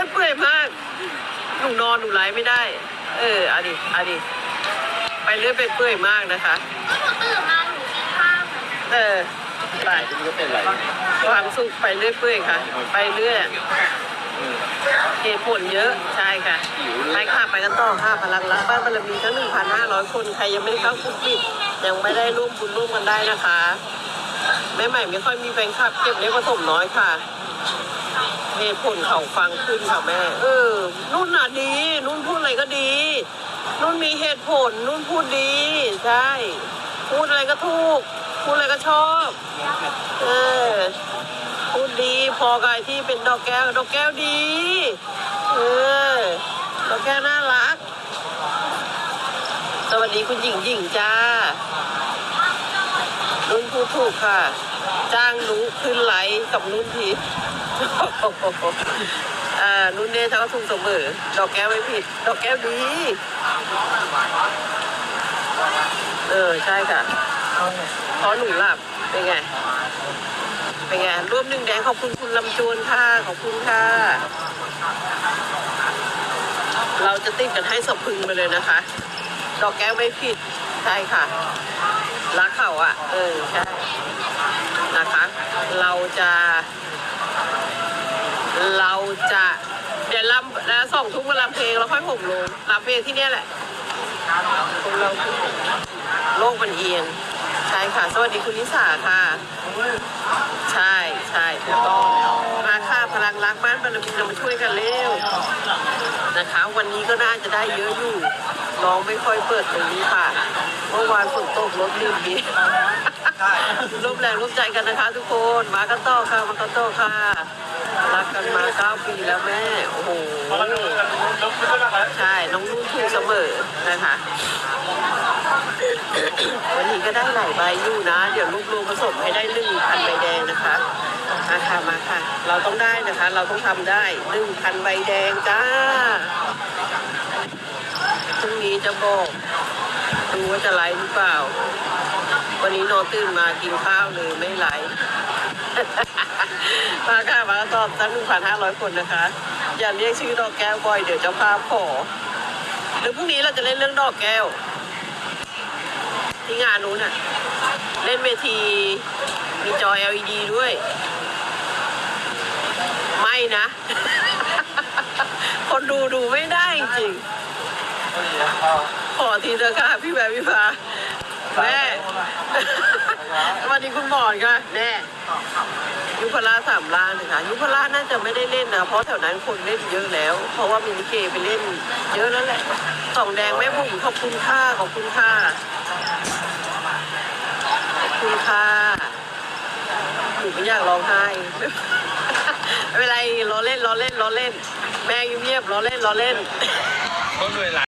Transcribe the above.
อยเปื่อยมากหนูนอนหนูไลฟ์ไม่ได้ เออเอาดิเอาดิไปเรื่อยไปเปื่อยมากนะคะ ก็หนูตื่นมาหนูกินข้าวเหมือนเออไปที่นี่ก็เป็นอะไรความสุขไปเรื่อยเปื่อยค่ะ ไปเรื่อยเหตุผลเยอะใช่ค่ะหิวเลไปยค่ะไปกันต่อค่ะพลังรักบ้านบารมีทั้ง1,500 คนใครยังไม่ได้เข้ากลุ่มปิดยังไม่ได้ร่วมบุญร่วมกันได้นะคะ แม่ใหม่ไม่ค่อยมีแฟนคลับเก็บเล็กผสมน้อยค่ะ เหตุผลเขาฟังขึ้นค่ะแม่ เออ นุ่นน่ะดี นุ่นพูดอะไรก็ดี นุ่นมีเหตุผล นุ่นพูดดี ใช่ พูดอะไรก็ถูก พูดอะไรก็ชอบ เออ พูดดีพอกับไอ้ที่เป็นดอกแก้ว ดอกแก้วดี เออ ดอกแก้วน่ารัก สวัสดีคุณหญิงหญิงจ้า นุ่นพูดถูกค่ะ จ้างนุขึ้นไลฟ์กับนุ่นที อ่านุ่นเน่ถ้าก็ถูกเสมอ ดอกแก้วไม่ผิด ดอกแก้วดี เออ ใช่ค่ะพราะหนูหลับ เป็นไง เป็นไงร่วมหนึ่งแดงขอบคุณคุณลำจวนค่ะ ขอบคุณค่ะ เราจะติดกันให้สะพึงไปเลยนะคะ ดอกแก้วไม่ผิด ใช่ค่ะ รักเขาอะ เออ ใช่ นะคะ เราจะ เราจะ เดี๋ยว ลำแล้วสองทุ่มมาลำเพลงแล้วค่อยผมลงลำเพลงที่เนี่ยแหละคนเราคือโลกมันเอียงใช่ค่ะ สวัสดีคุณนิสาค่ะ ใช่ใช่ถูกต้องมาค่ะพลังรักบ้านบารมีเรามาช่วยกันเร็วนะคะ วันนี้ก็น่าจะได้เยอะอยู่น้องไม่ค่อยเปิดตรงนี้ค่ะเมื่อวานฝนตกรถลื่นดีร่วมแรงร่วมใจกันนะคะ ทุกคนมากันต่อค่ะมากันต่อค่ะ รักกันมาเก้าปีแล้วแม่ โอ้โหใช่ น้องนุ่นถูกเสมอนะคะ วันนี้ก็ได้หลายใบอยู่นะ เดี๋ยวรวบรวมผสมให้ได้หนึ่งพันใบแดงนะคะมาค่ะมาค่ะ เราต้องได้นะคะ เราต้องทำได้หนึ่งพันใบแดงจ้าพรุ่งนี้จะบอกดูว่าจะไลฟ์หรือเปล่า วันนี้นอนตื่นมากินข้าวเลยไม่ไลฟ์ มาค่ะมาตอบตั้งหนึ่งพันห้าร้อยคนนะคะ อย่าเรียกชื่อดอกแก้วบ่อยเดี๋ยวเจ้าภาพขอหรือพรุ่งนี้เราจะเล่นเรื่องดอกแก้ว ที่งานนู้นอะเล่นเวทีมีจอ LED ด้วย ไม่นะ คนดูดูไม่ได้จริงๆขอทีเถอะค่ะพี่แบบพี่พาแม่ สวัสดีคุณหมอนค่ะแน่ยุพราชสามล้านนะคะยุพราชน่าจะไม่ได้เล่นนะเพราะแถวนั้นคนเล่นเยอะแล้ว เพราะว่ามีลิเกไปเล่น เยอะแล้วแหละสองแดงแม่บุ๋มขอบคุณค่าขอบคุณค่าขอบคุณค่ะหนูไม่อยากร้องไห้ไม่เป็นไรล้อเล่นล้อเล่นล้อเล่น แม่เงียบล้อเล่นล้อเล่นต้นด้วยหล